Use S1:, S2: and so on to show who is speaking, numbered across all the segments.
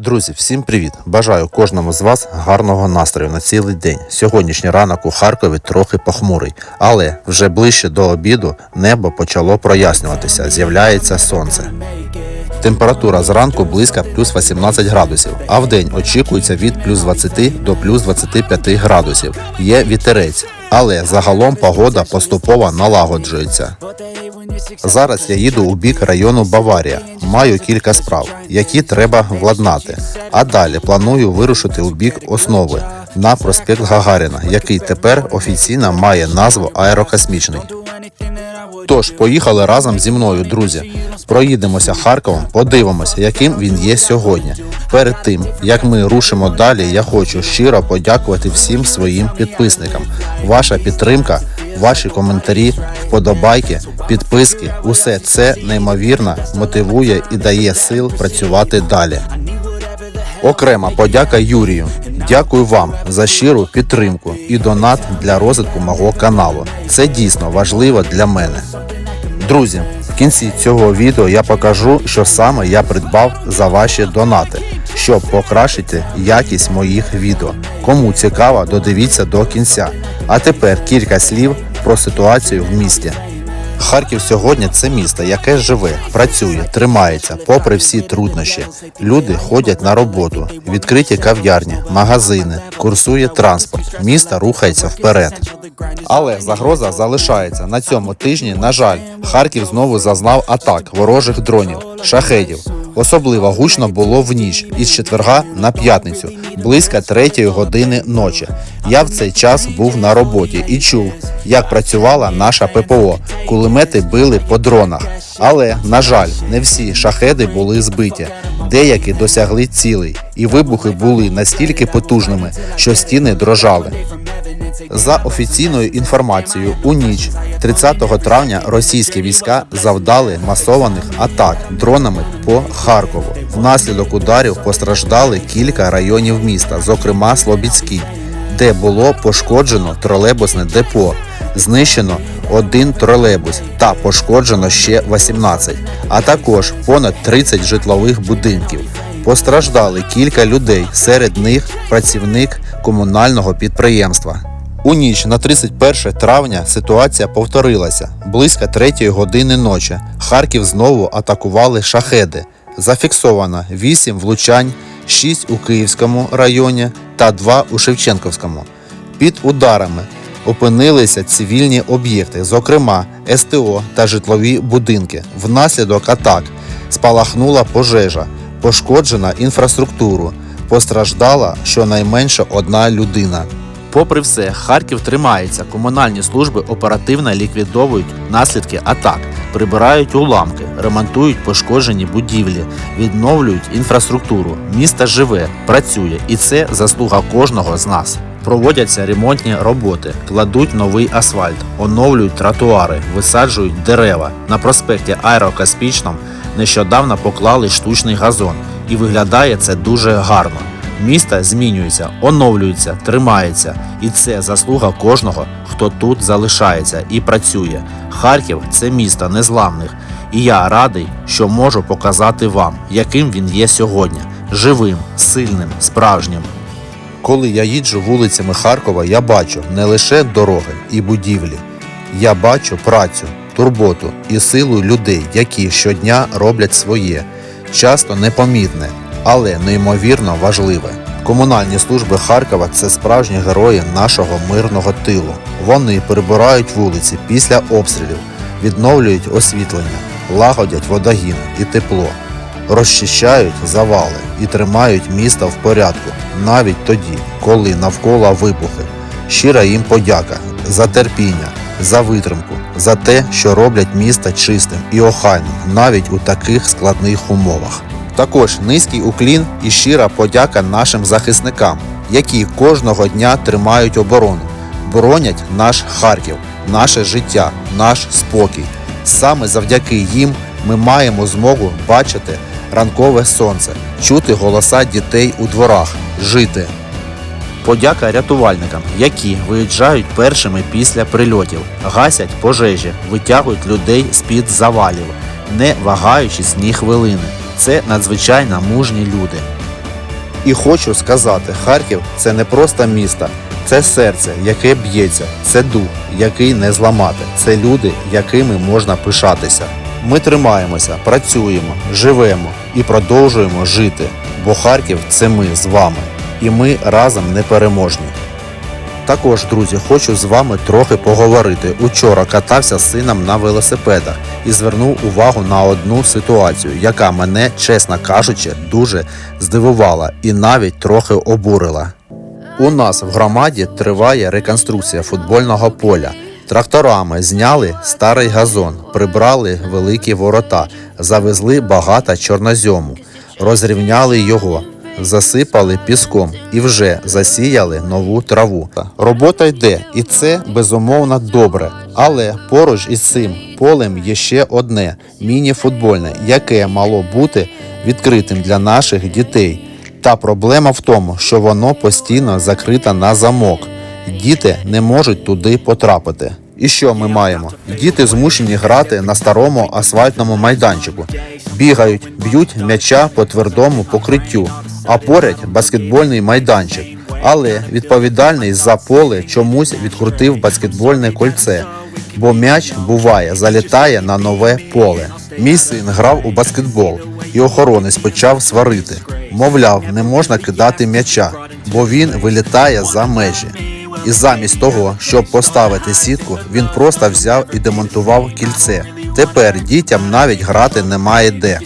S1: Друзі, всім привіт! Бажаю кожному з вас гарного настрою на цілий день. Сьогоднішній ранок у Харкові трохи похмурий, але вже ближче до обіду небо почало прояснюватися, з'являється сонце. Температура зранку близько плюс 18 градусів, а в день очікується від плюс 20 до плюс 25 градусів. Є вітерець, але загалом погода поступово налагоджується. Зараз я їду у бік району Баварія. Маю кілька справ, які треба владнати. А далі планую вирушити у бік основи на проспект Гагаріна, який тепер офіційно має назву Аерокосмічний. Тож, поїхали разом зі мною, друзі. Проїдемося Харковом, подивимося, яким він є сьогодні. Перед тим як ми рушимо далі, я хочу щиро подякувати всім своїм підписникам. Ваша підтримка, ваші коментарі, вподобайки, підписки усе це неймовірно мотивує і дає сил працювати далі. Окрема подяка Юрію. Дякую вам за щиру підтримку і донат для розвитку мого каналу. Це дійсно важливо для мене. Друзі, в кінці цього відео я покажу, що саме я придбав за ваші донати, щоб покращити якість моїх відео. Кому цікаво, додивіться до кінця. А тепер кілька слів про ситуацію в місті. Харків сьогодні це місто, яке живе, працює, тримається, попри всі труднощі. Люди ходять на роботу, відкриті кав'ярні, магазини, курсує транспорт. Місто рухається вперед. Але загроза залишається на цьому тижні. На жаль, Харків знову зазнав атак ворожих дронів, шахедів. Особливо гучно було в ніч із четверга на п'ятницю, близько третьої години ночі. Я в цей час був на роботі і чув, як працювала наша ППО. Кулемети били по дронах. Але, на жаль, не всі шахеди були збиті. Деякі досягли цілей, і вибухи були настільки потужними, що стіни дрожали. За офіційною інформацією, у ніч 30 травня російські війська завдали масованих атак дронами по Харкову. Внаслідок ударів постраждали кілька районів міста, зокрема Слобідський, де було пошкоджено тролейбусне депо, знищено один тролейбус та пошкоджено ще 18, а також понад 30 житлових будинків. Постраждали кілька людей, серед них працівник комунального підприємства. У ніч на 31 травня ситуація повторилася. Близько 3 години ночі Харків знову атакували шахеди. Зафіксовано 8 влучань, 6 у Київському районі та 2 у Шевченківському. Під ударами опинилися цивільні об'єкти, зокрема СТО та житлові будинки. Внаслідок атак спалахнула пожежа, пошкоджена інфраструктуру, постраждала щонайменше одна людина. Попри все, Харків тримається. Комунальні служби оперативно ліквідовують наслідки атак, прибирають уламки, ремонтують пошкоджені будівлі, відновлюють інфраструктуру. Місто живе, працює, і це заслуга кожного з нас. Проводяться ремонтні роботи, кладуть новий асфальт, оновлюють тротуари, висаджують дерева. На проспекті Аерокаспічном нещодавно поклали штучний газон, і виглядає це дуже гарно. Місто змінюється, оновлюється, тримається, і це заслуга кожного, хто тут залишається і працює. Харків це місто незламних, і я радий, що можу показати вам, яким він є сьогодні: живим, сильним, справжнім. Коли я їджу вулицями Харкова, я бачу не лише дороги і будівлі, я бачу працю, турботу і силу людей, які щодня роблять своє, часто непомітне, але неймовірно важливе. Комунальні служби Харкова це справжні герої нашого мирного тилу. Вони прибирають вулиці після обстрілів, відновлюють освітлення, лагодять водогін і тепло, розчищають завали і тримають місто в порядку навіть тоді, коли навколо вибухи. Щира їм подяка за терпіння, за витримку, за те, що роблять місто чистим і охайним навіть у таких складних умовах. Також низький уклін і щира подяка нашим захисникам, які кожного дня тримають оборону, боронять наш Харків, наше життя, наш спокій. Саме завдяки їм ми маємо змогу бачити ранкове сонце, чути голоса дітей у дворах, жити. Подяка рятувальникам, які виїжджають першими після прильотів, гасять пожежі, витягують людей з-під завалів, не вагаючись ні хвилини. Це надзвичайно мужні люди. І хочу сказати, Харків це не просто місто, це серце, яке б'ється, це дух, який не зламати, це люди, якими можна пишатися. Ми тримаємося, працюємо, живемо і продовжуємо жити, бо Харків це ми з вами, і ми разом непереможні. Також, друзі, хочу з вами трохи поговорити. Учора катався з сином на велосипедах і звернув увагу на одну ситуацію, яка мене, чесно кажучи, дуже здивувала і навіть трохи обурила. У нас в громаді триває реконструкція футбольного поля. Тракторами зняли старий газон, прибрали великі ворота, завезли багато чорнозьому, розрівняли його, засипали піском і вже засіяли нову траву. Робота йде, і це безумовно добре. Але поруч із цим полем є ще одне міні-футбольне, яке мало бути відкритим для наших дітей. Та проблема в тому, що воно постійно закрите на замок. Діти не можуть туди потрапити. І що ми маємо? Діти змушені грати на старому асфальтному майданчику, бігають, б'ють м'яча по твердому покриттю, а поряд баскетбольний майданчик. Але відповідальний за поле чомусь відкрутив баскетбольне кольце, бо м'яч буває залітає на нове поле. Мій син грав у баскетбол, і охоронець почав сварити. Мовляв, не можна кидати м'яча, бо він вилітає за межі. І замість того, щоб поставити сітку, він просто взяв і демонтував кільце. Тепер дітям навіть грати немає де.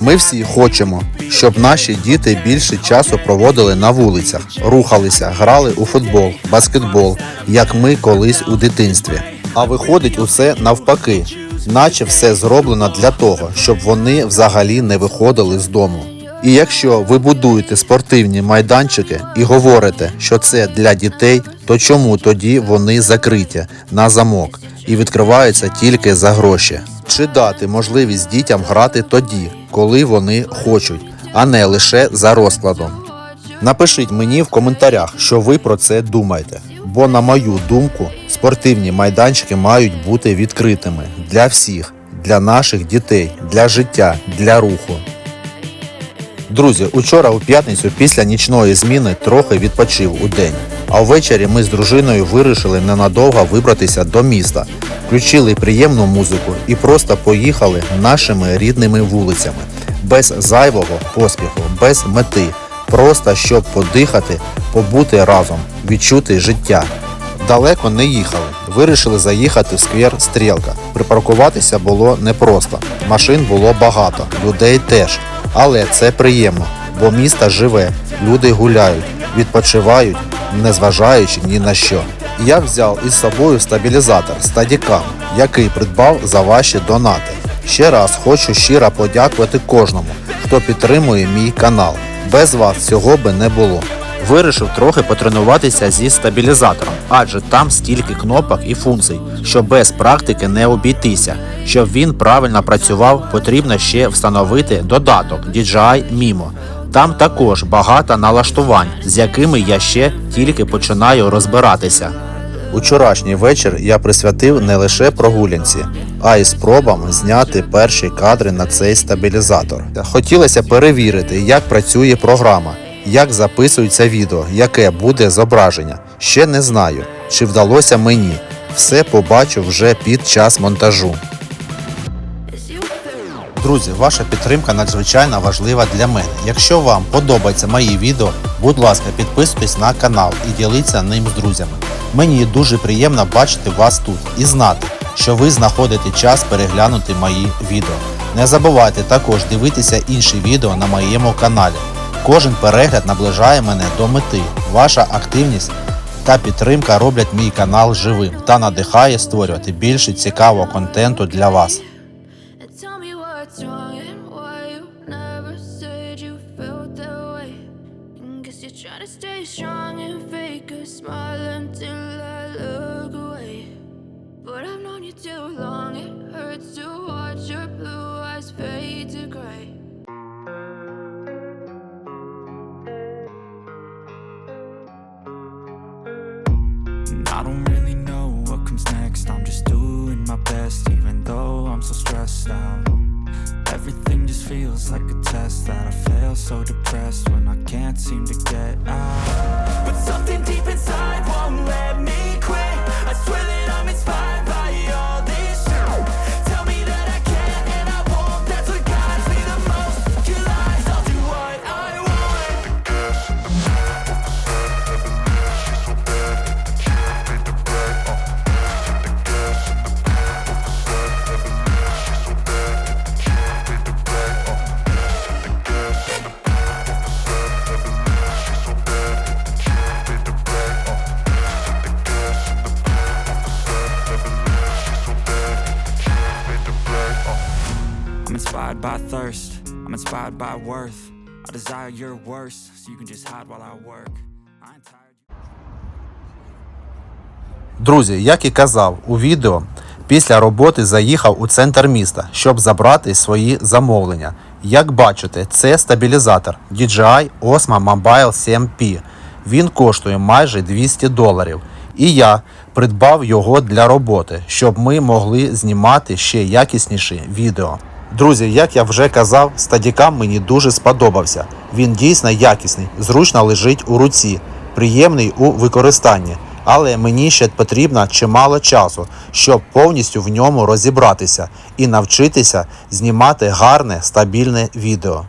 S1: Ми всі хочемо, щоб наші діти більше часу проводили на вулицях, рухалися, грали у футбол, баскетбол, як ми колись у дитинстві. А виходить усе навпаки, наче все зроблено для того, щоб вони взагалі не виходили з дому. І якщо ви будуєте спортивні майданчики і говорите, що це для дітей, то чому тоді вони закриті на замок і відкриваються тільки за гроші? Чи дати можливість дітям грати тоді, коли вони хочуть, а не лише за розкладом? Напишіть мені в коментарях, що ви про це думаєте. Бо, на мою думку, спортивні майданчики мають бути відкритими для всіх, для наших дітей, для життя, для руху. Друзі, учора у п'ятницю після нічної зміни трохи відпочив у день. А ввечері ми з дружиною вирішили ненадовго вибратися до міста, включили приємну музику і просто поїхали нашими рідними вулицями, без зайвого поспіху, без мети, просто щоб подихати, побути разом, відчути життя. Далеко не їхали. Вирішили заїхати в сквер Стрілка. Припаркуватися було непросто. Машин було багато, людей теж. Але це приємно, бо місто живе, люди гуляють, відпочивають, не зважаючи ні на що. Я взяв із собою стабілізатор Steadicam, який придбав за ваші донати. Ще раз хочу щиро подякувати кожному, хто підтримує мій канал. Без вас цього би не було. Вирішив трохи потренуватися зі стабілізатором, адже там стільки кнопок і функцій, що без практики не обійтися. Щоб він правильно працював, потрібно ще встановити додаток DJI Mimo. Там також багато налаштувань, з якими я ще тільки починаю розбиратися. Учорашній вечір я присвятив не лише прогулянці, а й спробам зняти перші кадри на цей стабілізатор. Хотілося перевірити, як працює програма, як записується відео, яке буде зображення. Ще не знаю, чи вдалося мені. Все побачу вже під час монтажу. Друзі, ваша підтримка надзвичайно важлива для мене. Якщо вам подобаються мої відео, будь ласка, підписуйтесь на канал і діліться ним з друзями. Мені дуже приємно бачити вас тут і знати, що ви знаходите час переглянути мої відео. Не забувайте також дивитися інші відео на моєму каналі. Кожен перегляд наближає мене до мети. Ваша активність та підтримка роблять мій канал живим та надихає створювати більше цікавого контенту для вас.
S2: Too long, it hurts to watch your blue eyes fade to gray.
S3: Feels like a test that I fail so depressed when I can't seem to get out. But something deep inside won't let me inspired by thirst. I'm inspired by worth. I desire your worst, so you can just hide while I work.
S1: Друзі, як і казав у відео, після роботи заїхав у центр міста, щоб забрати свої замовлення. Як бачите, це стабілізатор DJI Osmo Mobile 7P. Він коштує майже 200 доларів. І я придбав його для роботи, щоб ми могли знімати ще якісніші відео. Друзі, як я вже казав, стадікам мені дуже сподобався. Він дійсно якісний, зручно лежить у руці, приємний у використанні. Але мені ще потрібно чимало часу, щоб повністю в ньому розібратися і навчитися знімати гарне стабільне відео.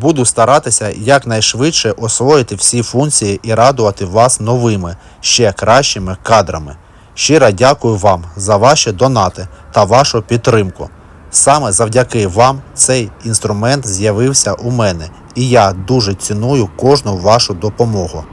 S1: Буду старатися якнайшвидше освоїти всі функції і радувати вас новими, ще кращими кадрами. Щиро дякую вам за ваші донати та вашу підтримку. Саме завдяки вам цей інструмент з'явився у мене, і я дуже ціную кожну вашу допомогу.